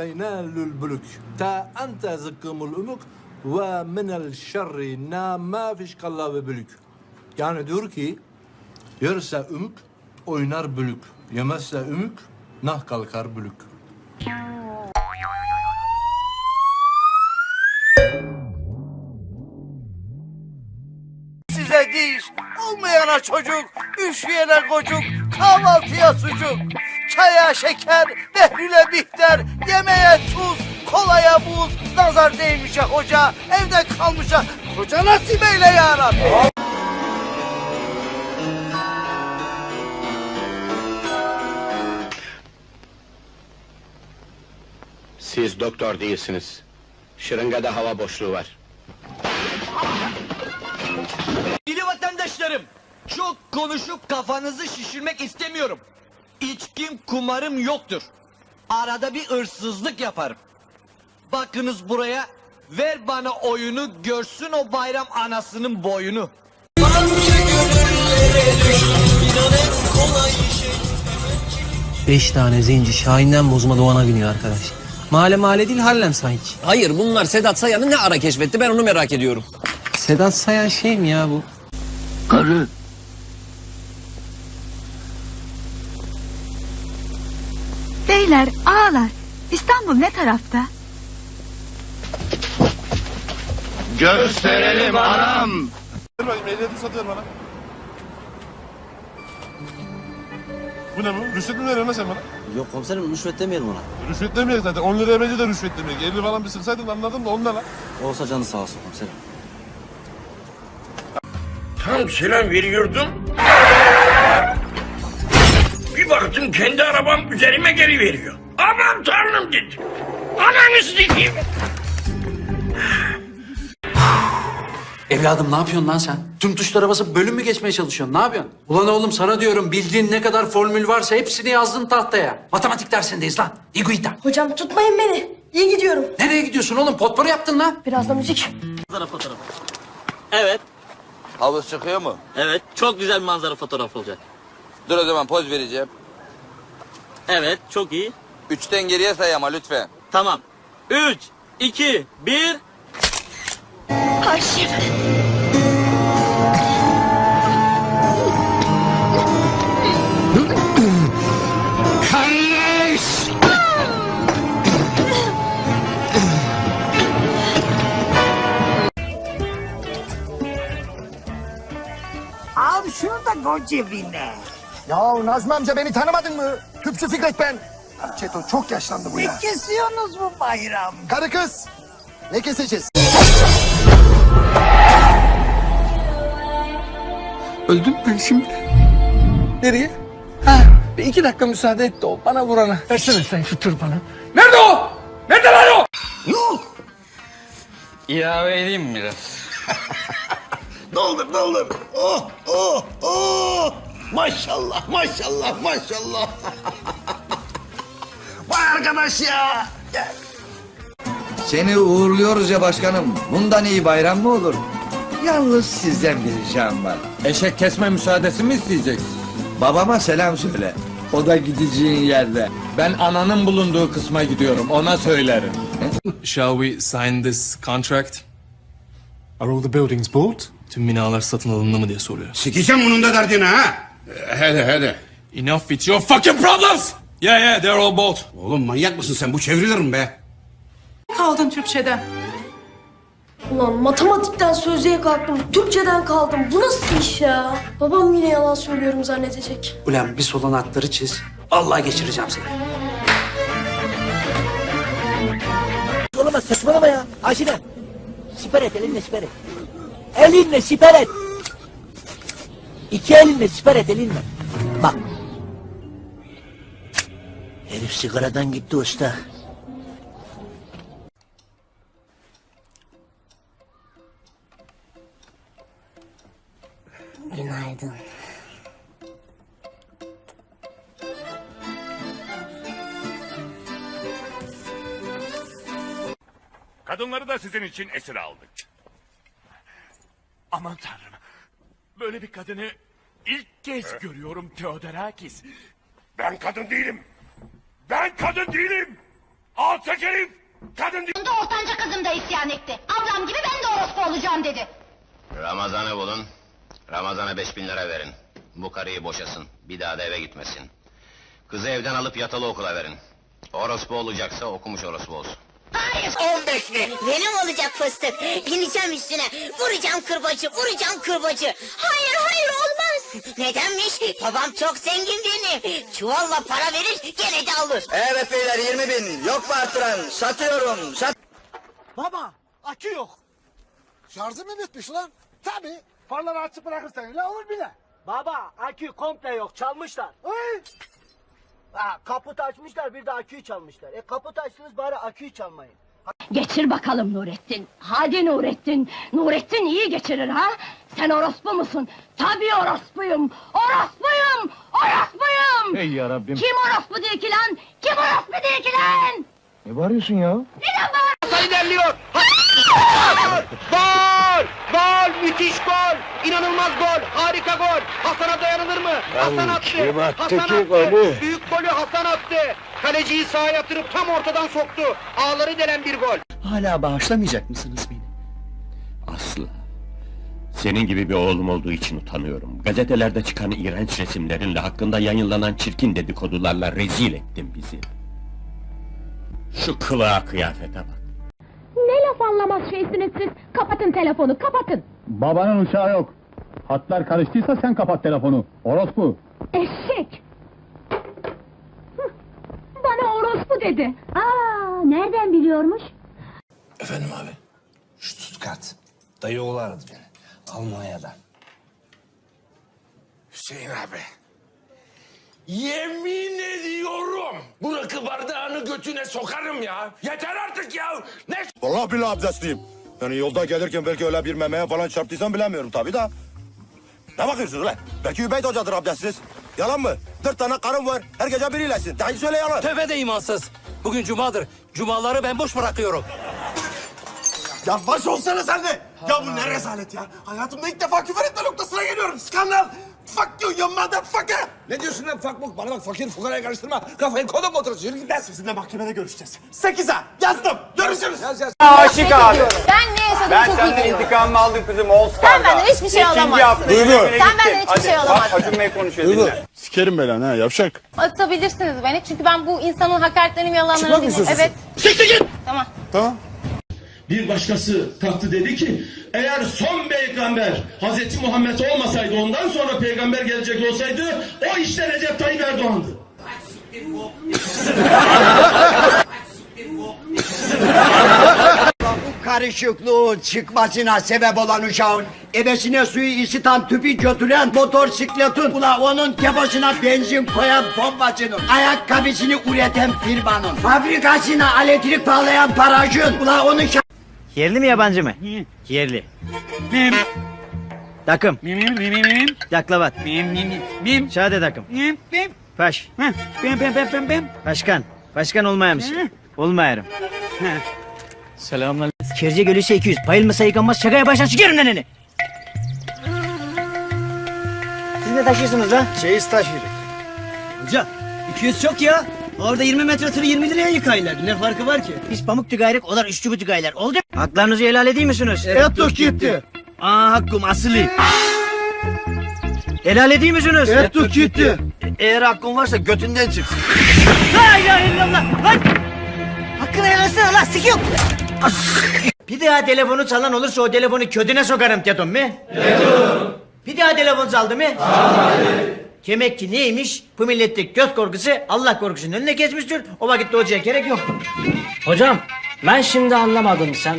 ينال البلوك تا أنت زكم الأمك ومن الشر نا ما فيش كلا ببلوك Yani diyor ki yerse ümük oynar bülük. Yemezse ümük nah kalkar bülük. Size diş, olmayana çocuk, üşüyene kocuk, kahvaltıya sucuk. Çaya şeker, behlüle bihter, yemeğe tuz, kolaya buz, nazar değmişe hoca, evde kalmışa koca nasip eyle ya Rabbi. Siz doktor değilsiniz. Şırıngada hava boşluğu var. Dili vatandaşlarım, çok konuşup kafanızı şişirmek istemiyorum. İçkim, kumarım yoktur. Arada bir hırsızlık yaparım. Bakınız buraya, ver bana oyunu, görsün o bayram anasının boyunu. Beş tane zenci Şahin'den bozma Doğan'a biniyor arkadaş. Mahalle mahalle değil Harlem sanki. Hayır bunlar Sedat Sayan'ı ne ara keşfetti ben onu merak ediyorum. Sedat Sayan şey mi ya bu? Beyler, ağalar. İstanbul ne tarafta? Gösterelim anam! Ver bakayım ehliyeti satıyor bana. Bu ne bu? Rüşvet mi veriyorsun lan sen bana? Yok komiserim rüşvet demeyelim ona. Rüşvet demeyecek zaten. 10 liraya bence de rüşvet demeyecek. 50 falan bir sırsaydın anladım da 10 ne lan? Olsa canı sağ olsun komiserim. Tam selam veriyordum. Baktım kendi arabam üzerime geri veriyor. Aman tanrım dedim. Ananı sikeyim. Evladım ne yapıyorsun lan sen? Tüm tuşlara basıp bölüm mü geçmeye çalışıyorsun? Ne yapıyorsun? Ulan oğlum sana diyorum bildiğin ne kadar formül varsa hepsini yazdın tahtaya. Matematik dersindeyiz lan. İguita. Hocam tutmayın beni. İyi gidiyorum. Nereye gidiyorsun oğlum? Potpourri yaptın lan. Biraz da müzik. Evet, Havuz çıkıyor mu? evet. Çok güzel manzara fotoğraf olacak. Dur o zaman poz vereceğim. Evet, çok iyi. Üçten geriye say ama lütfen. Tamam. Üç, iki, bir. Haşim. Al şunu da koy cebine. Ya Nazmi amca beni tanımadın mı? Tüpçü Fikret ben. Çeto çok yaşlandı bu Ne kesiyorsunuz bu bayram? Karı kız. Ne keseceğiz? Öldüm ben şimdi. Nereye? Ha, bir iki dakika müsaade et de o bana vurana. Versene sen şu tır bana. Nerede o? Nerede lan o? İlave edeyim mi biraz? Doldur doldur. Oh oh oh. Maşallah maşallah maşallah. Vay arkadaş ya. Gel. Seni uğurluyoruz ya başkanım. Bundan iyi bayram mı olur? Yalnız sizden bir ricam var. Eşek kesme müsaadesi mi isteyeceksin? Babama selam söyle. O da gideceğin yerde. Ben ananın bulunduğu kısma gidiyorum ona söylerim. Shall we sign this contract? Are all the buildings bought? Tüm binalar satın alındı mı diye soruyor. Sikeceğim bunun da derdini ha. Hadi hadi. Enough with your fucking problems! Yeah yeah they're all bought. Oğlum manyak mısın sen? Bu çevrilir mi be? Kaldın Türkçeden. Ulan matematikten sözlüğe kalktım, Türkçeden kaldım. Bu nasıl iş ya? Babam yine yalan söylüyorum zannedecek. Ulan bir sol anahtarı çiz. Allah geçireceğim seni. Olamaz saçmalama ya. Aşine. Siper et elinle siper et. Elinle siper et. İki elinle siper et elinle. Bak. Herif sigaradan gitti usta. Günaydın. Kadınları da sizin için esir aldık. Aman tanrım. Böyle bir kadını ilk kez görüyorum Theodorakis. Ben kadın değilim. Ben kadın değilim. Alçak herif! Kadın Ortanca kızım da isyan etti. Ablam gibi ben de orospu olacağım dedi. Ramazan'ı bulun. Ramazan'a beş bin lira verin. Bu karıyı boşasın. Bir daha da eve gitmesin. Kızı evden alıp yatılı okula verin. Orospu olacaksa okumuş orospu olsun. Hayır. 15 mi? Benim olacak fıstık. Bineceğim üstüne. Vuracağım kırbacı, vuracağım kırbacı. Hayır hayır olmaz. Nedenmiş? Babam çok zengin benim. Çuvalla para verir gene de alır. Evet beyler 20 bin. Yok mu artıran? Satıyorum. Sat. Baba akü yok. Şarjı mı bitmiş lan? Tabi. Farları açık bırakırsan öyle olur bile. Baba akü komple yok çalmışlar. Ay. Ha, kaput açmışlar bir de aküyü çalmışlar. E kaput açtınız bari aküyü çalmayın. Geçir bakalım Nurettin. Hadi Nurettin. Nurettin iyi geçirir ha? Sen orospu musun? Tabii orospuyum. Orospuyum. Orospuyum. Ey yarabbim. Kim orospu değil ki lan? Kim orospu değil ki lan? Ne bağırıyorsun ya? Neden bağır? Sayın ilerliyor. Gol! Gol! Müthiş gol! İnanılmaz gol! Harika gol! Hasan'a dayanılır mı? Hasan attı! Hasan attı! Büyük golü Hasan attı! Kaleciyi sağa yatırıp tam ortadan soktu. Ağları delen bir gol. Hala bağışlamayacak mısınız beni? Aslı. Senin gibi bir oğlum olduğu için utanıyorum. Gazetelerde çıkan iğrenç resimlerinle hakkında yayınlanan çirkin dedikodularla rezil ettin bizi. Şu kılığa kıyafete bak. Ne laf anlamaz şeysiniz siz. Kapatın telefonu kapatın. Babanın uşağı yok. Hatlar karıştıysa sen kapat telefonu. Orospu. Eşek! Hıh, Bana orospu dedi. Aa, nereden biliyormuş? Efendim abi. Stuttgart. Dayı oğlu aradı beni. Almanya'dan. Hüseyin abi. Yemin ediyorum. Bu rakı bardağını götüne sokarım ya. Yeter artık ya. Ne Vallahi billahi abdestliyim. Yani yolda gelirken belki öyle bir memeye falan çarptıysam bilemiyorum tabii da. Ne bakıyorsunuz lan? Belki Übeyt hocadır abdestsiz. Yalan mı? Dört tane karım var. Her gece biriylesin. Daha söyle yalan. Tövbe de imansız. Bugün cumadır. Cumaları ben boş bırakıyorum. Ya baş olsana sen de. Ya bu ne rezalet ya. Hayatımda ilk defa küfür etme noktasına geliyorum. Skandal. Fuck you you motherfucker. Ne diyorsun lan fuck muk? Bana bak fakir fukaraya karıştırma. Kafayı kolum oturursun. Yürü git lan. Sizinle mahkemede görüşeceğiz. Sekize yazdım. Görüşürüz. Yaz yaz. Aşık abi. Ben senden biliyorum. intikamımı aldım kızım All Sen benden hiçbir şey alamazsın. Duygu. Sen benden hiçbir şey alamazsın. Acun Bey konuşuyor dinle. Sikerim belanı ha yavşak. Atabilirsiniz beni çünkü ben bu insanın hakaretlerini yalanlarını dinliyorum. Evet. Tamam. Tamam. Bir başkası kalktı dedi ki eğer son peygamber Hazreti Muhammed olmasaydı ondan sonra peygamber gelecek olsaydı o işte Recep Tayyip Erdoğan'dı. Karışıklığı çıkmasına sebep olan uşağın ebesine suyu ısıtan tüpü götüren motosikletin ula onun tepasına benzin koyan bombacının ayakkabısını üreten firmanın fabrikasına elektrik bağlayan parajın ula onun şa- Yerli mi yabancı mı? Yerli. Mim. Takım. Mim mim mim mim. Yaklavat. Mim mim mim. Mim. Şahade takım. Mim mim. Paş. Bim bim bim bim bim. Başkan. Başkan olmayamışsın. Olmayarım. Selamlar. Kirce gölüse 200. Bayılmasa yıkanmaz. Şaka yaparsan çıkarım neneni. Siz ne taşıyorsunuz lan? Çeyiz taşıyoruz. Hoca 200 çok ya. Orada 20 metre tırı 20 liraya yıkaylar. Ne farkı var ki? Biz pamuk tügayrık, onlar üçlü tügaylar. Oldu. Haklarınızı helal edeyim misiniz? Ettik gitti. Aa hakkım asılı. Helal edeyim misiniz? Ettik gitti. Eğer hakkın varsa götünden çıksın. La ilahe illallah. Lan. Hakkını helal etsene lan sikiyorum. Bir daha telefonu çalan olursa o telefonu ködüne sokarım dedim mi? Bir daha telefon çaldı mı? Demek ki neymiş? Bu millette göz korkusu Allah korkusunun önüne geçmiştir. O vakitte hocaya gerek yok. Hocam ben şimdi anlamadım sen